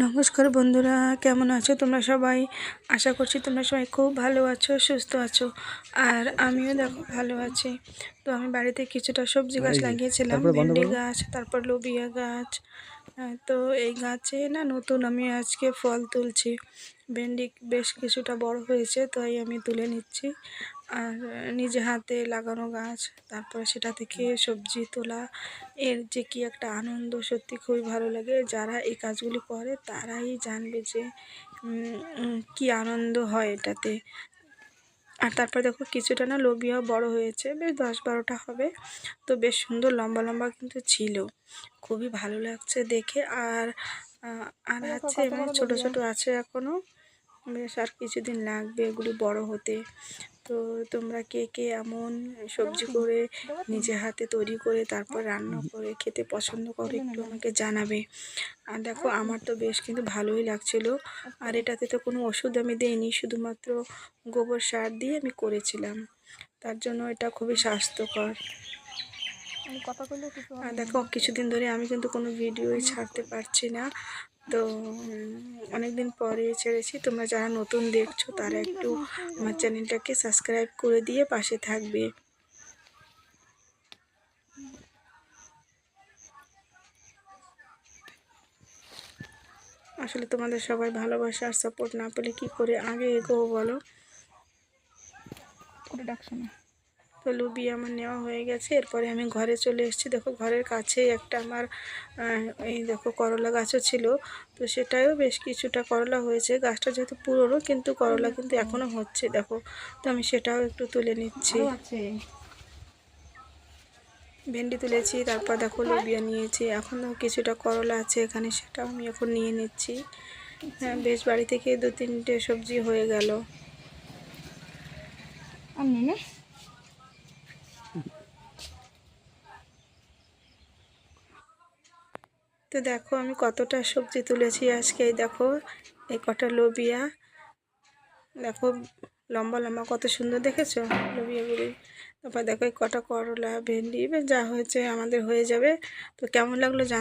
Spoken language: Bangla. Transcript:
নমস্কার বন্ধুরা কেমন আছো তোমরা সবাই? আশা করছি তোমরা সবাই খুব ভালো আছো সুস্থ আছো। আর আমিও দেখো ভালো আছি। তো আমি বাড়িতে কিছুটা সবজি গাছ লাগিয়েছিলাম ভেন্ডি গাছ তারপর লোবিয়া গাছ। তো এই গাছে না নতুন আমি আজকে ফল তুলছি। ভেন্ডি বেশ কিছুটা বড় হয়েছে তাই আমি তুলে নিচ্ছি। আর নিজে হাতে লাগানো গাছ তারপরে সেটা থেকে সবজি তোলা। এর যে কি একটা আনন্দ সত্যি খুবই ভালো লাগে। যারা এই কাজগুলি করে তারাই জানবে যে কি আনন্দ হয় এটাতে। আর তারপর দেখো কিছুটা না লোবিয়াও বড় হয়েছে বেশ দশ বারোটা হবে। তো বেশ সুন্দর লম্বা লম্বা কিন্তু ছিল। খুবই ভালো লাগছে দেখে। আর আর আছে এমনি ছোট ছোট আছে এখনও। বেশ আর কিছুদিন লাগবে এগুলি বড় হতে। তো তোমরা কে কে এমন সবজি করে নিজে হাতে তৈরি করে তারপর রান্না করে খেতে পছন্দ করো একটু আমাকে জানাবে। আর দেখো আমার তো বেশ কিন্তু ভালোই লাগছিল। আর এটাতে তো কোনো ওষুধ আমি দিইনি শুধুমাত্র গোবর সার দিয়ে আমি করেছিলাম। তার জন্য এটা খুবই স্বাস্থ্যকর। আর দেখো কিছুদিন ধরে আমি কিন্তু কোনো ভিডিওই ছাড়তে পারছি না। তো অনেক দিন পরে ছেড়েছি। তোমরা যারা নতুন দেখছ, তারা একটু আমার চ্যানেলটাকে সাবস্ক্রাইব করে দিয়ে পাশে থাকবে। আসলে তোমাদের সবাই ভালোবাসা আর সাপোর্ট না পেলে কি করে আগে এগোবো বলো? তো লুবি আমার নেওয়া হয়ে গেছে। এরপরে আমি ঘরে চলে এসেছি। দেখো ঘরের কাছেই একটা আমার এই দেখো করলা গাছও ছিল। তো সেটাও বেশ কিছুটা করলা হয়েছে। গাছটা যেহেতু পুরনো কিন্তু করলা কিন্তু এখনও হচ্ছে দেখো। তো আমি সেটাও একটু তুলে নিচ্ছি। ভেন্ডি তুলেছি তারপর দেখো লোবিয়া নিয়েছি। এখনও কিছুটা করলা আছে এখানে সেটাও আমি এখন নিয়ে নিচ্ছি। হ্যাঁ বেশ বাড়ি থেকে দু তিনটে সবজি হয়ে গেল। তো দেখো আমি কতটা সবজি তুলেছি আজকে দেখো, এই কটা লোবিয়া। দেখো লম্বা লম্বা কত সুন্দর দেখেছ, লোবিয়াগুলি? তারপর দেখো এই কটা করলা, ভেন্ডি যা হয়েছে আমাদের হয়ে যাবে। তো কেমন লাগল জানা